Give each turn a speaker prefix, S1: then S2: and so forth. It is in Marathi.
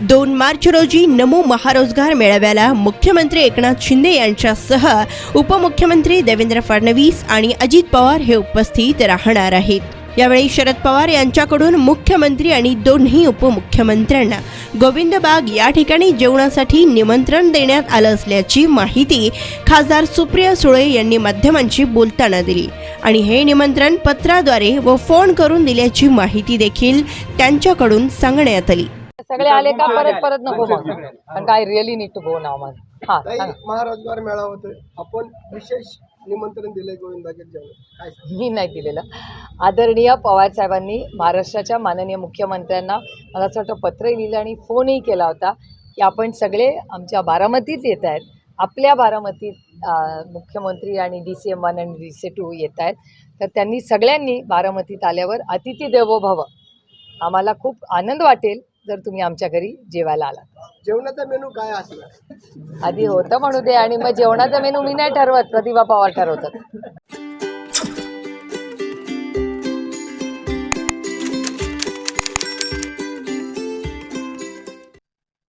S1: दोन मार्च रोजी नमो महारोजगार मेळाव्याला मुख्यमंत्री एकनाथ शिंदे यांच्यासह उपमुख्यमंत्री देवेंद्र फडणवीस आणि अजित पवार हे उपस्थित राहणार आहेत. यावेळी शरद पवार यांच्याकडून मुख्यमंत्री आणि दोन्ही उपमुख्यमंत्र्यांना गोविंदबाग या ठिकाणी जेवणासाठी निमंत्रण देण्यात आलं असल्याची माहिती खासदार सुप्रिया सुळे यांनी माध्यमांशी बोलताना दिली. आणि हे निमंत्रण पत्राद्वारे व फोन करून दिल्याची माहिती देखील त्यांच्याकडून सांगण्यात आली.
S2: सगळे आले का परत परत नको मग? काय रिअली नीड टू गो नाव मग. हा सांगा.
S3: महारोजगार मेळावा होतोय. आपण विशेष निमंत्रण दिलंय गोविंद काय?
S2: मी नाही दिलेलं. आदरणीय पवार साहेबांनी महाराष्ट्राच्या माननीय मुख्यमंत्र्यांना मला असं वाटतं पत्रही लिहिलं आणि फोनही केला होता की आपण सगळे आमच्या बारामतीत येत आहेत. आपल्या बारामतीत अं, मुख्यमंत्री आणि डी सी एम वन आणि डी सी टू येत आहेत. तर त्यांनी सगळ्यांनी बारामतीत आल्यावर अतिथी देवो भव. आम्हाला खूप आनंद वाटेल. जर तुम्ही आमच्या घरी जेवायला आलात.
S3: जेवणाचा मेनू काय असणार?
S2: आधी होतं म्हणू दे आणि मग जेवणाचा मेनू मी नाही ठरवत प्रतिभा पवार ठरवतात.